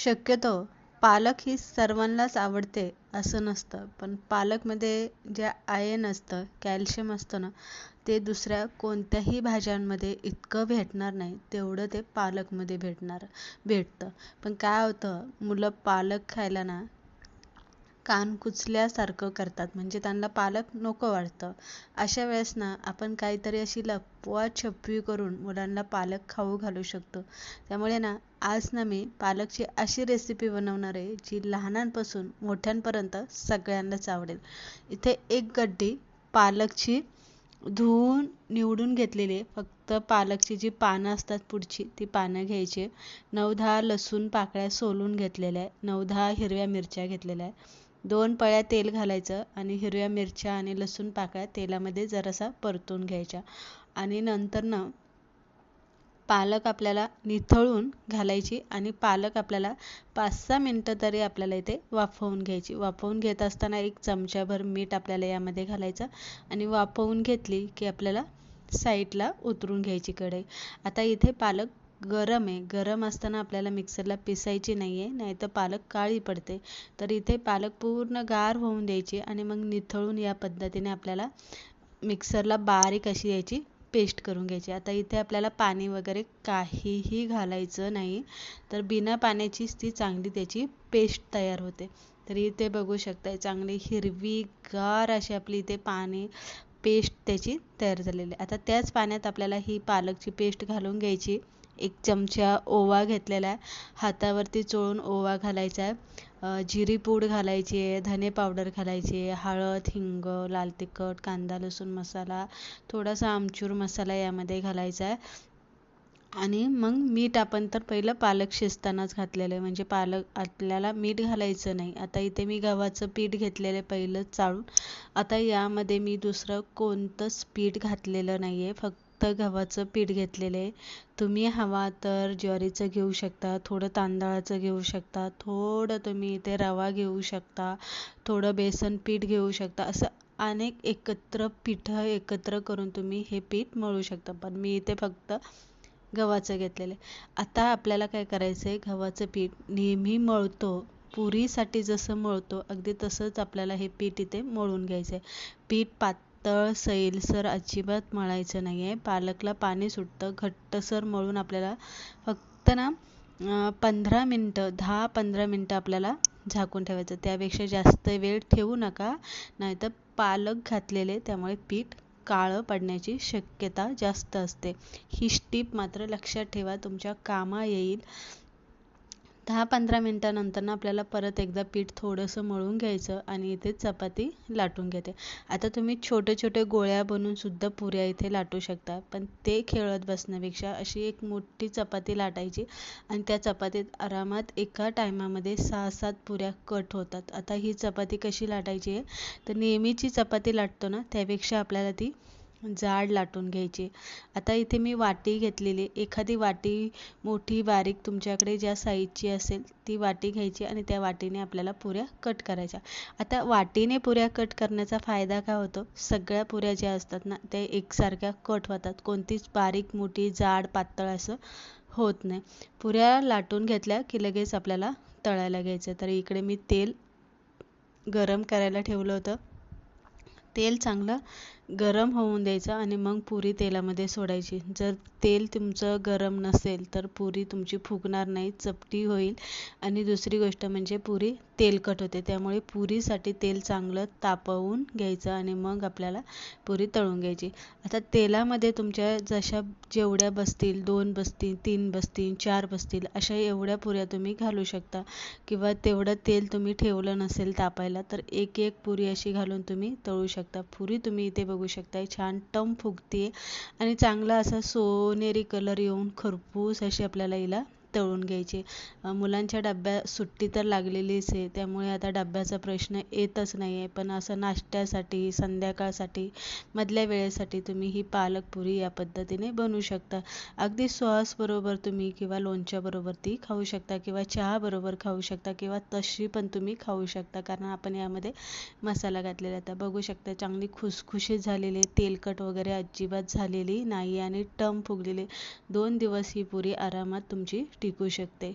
शक्यतो पालक ही सर्वांनाच आवडते असं नसतं. पण पालकमध्ये जे आयन असतं कॅल्शियम असतं ना ते दुसऱ्या कोणत्याही भाज्यांमध्ये इतकं भेटणार नाही तेवढं ते पालकमध्ये भेटणार भेटतं. पण काय होतं मुलं पालक खायला ना कान कुचल्यासारखं करतात. म्हणजे त्यांना पालक नको वाटतं. अशा वेळेस ना आपण काहीतरी अशी लपवा छपवी करून मुलांना पालक खाऊ घालू शकतो. त्यामुळे ना आज ना मी पालकची अशी रेसिपी बनवणार आहे जी लहानांपासून मोठ्यांपर्यंत सगळ्यांनाच आवडेल. इथे एक गड्डी पालकची धुवून निवडून घेतलेली फक्त पालकची जी पानं असतात पुढची ती पानं घ्यायची नऊ दहा लसूण पाकळ्या सोलून घेतलेल्या आहे. नऊ दहा हिरव्या मिरच्या घेतलेल्या आहे. दोन पळ्या तेल घालायचं आणि हिरव्या मिरच्या आणि लसूण पाकळ्या तेलामध्ये जरासा परतून घ्यायच्या. आणि नंतर ना पालक आपल्याला निथळून घालायची आणि पालक आपल्याला पाच सहा मिनटं तरी आपल्याला इथे वाफवून घ्यायची. वाफवून घेत असताना एक चमच्याभर मीठ आपल्याला यामध्ये घालायचं आणि वाफवून घेतली की आपल्याला साईडला उतरून घ्यायची कढई. आता इथे पालक गरम आहे. गरम असताना आपल्याला मिक्सरला पिसायची नाही आहे नाही तर पालक काळी पडते. तर इथे पालक पूर्ण गार होऊन द्यायची आणि मग निथळून या पद्धतीने आपल्याला मिक्सरला बारीक अशी याची पेस्ट करून घ्यायची. आता इथे आपल्याला पाणी वगैरे काहीही घालायचं नाही. तर बिना पाण्याचीच ती चांगली त्याची पेस्ट तयार होते. तर इथे बघू शकताय चांगली हिरवीगार अशी आपली इथे पाणी पेस्ट त्याची तयार झालेली आता त्याच पाण्यात आपल्याला ही पालकची पेस्ट घालून घ्यायची. एक चमचा ओवा घेतलेला आहे. हातावरती चोळून ओवा घालायचा आहे. जिरी पूड घालायची आहे धने पावडर घालायची आहे हळद हिंग लाल तिखट कांदा लसूण मसाला थोडासा आमचूर मसाला यामध्ये घालायचा आहे. आणि मग मीठ आपण तर पहिलं पालक शिजतानाच घातलेलं आहे. म्हणजे पालक आपल्याला मीठ घालायचं नाही. आता इथे मी गव्हाचं पीठ घेतलेलं आहे पहिलं चाळून. आता यामध्ये मी दुसरं कोणतंच पीठ घातलेलं नाही आहे फक्त फक्त गव्हाचं पीठ घेतलेलं आहे. तुम्ही हवा तर ज्वारीचं घेऊ शकता थोडं तांदळाचं घेऊ शकता थोडं तुम्ही इथे रवा घेऊ शकता थोडं बेसन पीठ घेऊ शकता. असं अनेक एकत्र पिठं एकत्र करून तुम्ही हे पीठ मळू शकता. पण मी इथे फक्त गव्हाचं घेतलेलं आहे. आता आपल्याला काय करायचं आहे? गव्हाचं पीठ नेहमी मळतो. पुरीसाठी जसं मळतो अगदी तसंच आपल्याला हे पीठ इथे मळून घ्यायचं आहे. पीठ पात तळ सैलसर अजिबात मळायचं नाही आहे पालकला पाणी सुटतं घट्टसर मळून आपल्याला फक्त ना पंधरा मिनटं दहा पंधरा मिनटं आपल्याला झाकून ठेवायचं. त्यापेक्षा जास्त वेळ ठेवू नका. नाहीतर पालक घातलेले त्यामुळे पीठ काळं पडण्याची शक्यता जास्त असते. ही स्टीप मात्र लक्षात ठेवा. तुमच्या कामा येईल. दहा पंधरा मिनटानंतरनं आपल्याला परत एकदा पीठ थोडंसं मळून घ्यायचं आणि इथे चपाती लाटून घेते. आता तुम्ही छोटे छोटे गोळ्या बनवून सुद्धा पुऱ्या इथे लाटू शकता पण ते खेळत बसण्यापेक्षा अशी एक मोठी चपाती लाटायची आणि त्या चपातीत आरामात एका टायमामध्ये सहा सात पुऱ्या कट होतात. आता ही चपाती कशी लाटायची आहे? तर नेहमीची चपाती लाटतो ना त्यापेक्षा आपल्याला ती जाड लाटून घ्यायची. आता इथे मी वाटी घेतलेली एखादी वाटी मोठी बारीक तुमच्याकडे ज्या साईजची असेल ती वाटी घ्यायची आणि त्या वाटीने आपल्याला पुऱ्या कट करायच्या. आता वाटीने पुऱ्या कट करण्याचा फायदा काय होतो? सगळ्या पुऱ्या ज्या असतात ना त्या एकसारख्या कट होतात. कोणतीच बारीक मोठी जाड पातळ असं होत नाही. पुऱ्या लाटून घेतल्या की लगेच आपल्याला तळायला घ्यायचं. तर इकडे मी तेल गरम करायला ठेवलं होतं. तेल चांगलं गरम होऊन द्यायचं आणि मग पुरी तेलामध्ये सोडायची. जर तेल तुमचं गरम नसेल तर पुरी तुमची फुगणार नाही चपटी होईल. आणि दुसरी गोष्ट म्हणजे पुरी तेलकट होते. त्यामुळे पुरीसाठी तेल चांगलं तापवून घ्यायचं आणि मग आपल्याला पुरी तळून घ्यायची. आता तेलामध्ये तुमच्या जशा जेवढ्या बसतील दोन बसतील तीन बसतील चार बसतील अशा एवढ्या पुऱ्या तुम्ही घालू शकता. किंवा तेवढं तेल तुम्ही ठेवलं नसेल तापायला तर एक एक पुरी अशी घालून तुम्ही तळू शकता. पुरी तुम्ही इथे बघू बघू शकताय. छान टम फुगते. आणि चांगला असा सोनेरी कलर येऊन खरपूस अशी आपल्याला हिला तळून घ्यायचे. मुलांच्या डब्या सुट्टी तर लागलेलीच आहे त्यामुळे आता डब्याचा प्रश्न येतच नाही आहे पण असं नाश्त्यासाठी संध्याकाळसाठी मधल्या वेळेसाठी तुम्ही ही पालक पुरी या पद्धतीने बनवू शकता. अगदी सॉसबरोबर तुम्ही किंवा लोणच्याबरोबर ती खाऊ शकता किंवा चहाबरोबर खाऊ शकता किंवा तशी पण तुम्ही खाऊ शकता. कारण आपण यामध्ये मसाला घातलेला आता बघू शकता चांगली खुसखुशीत झालेली तेलकट वगैरे अजिबात झालेली नाही आणि टम फुगलेली. दोन दिवस ही पुरी आरामात तुमची टिकू शकते.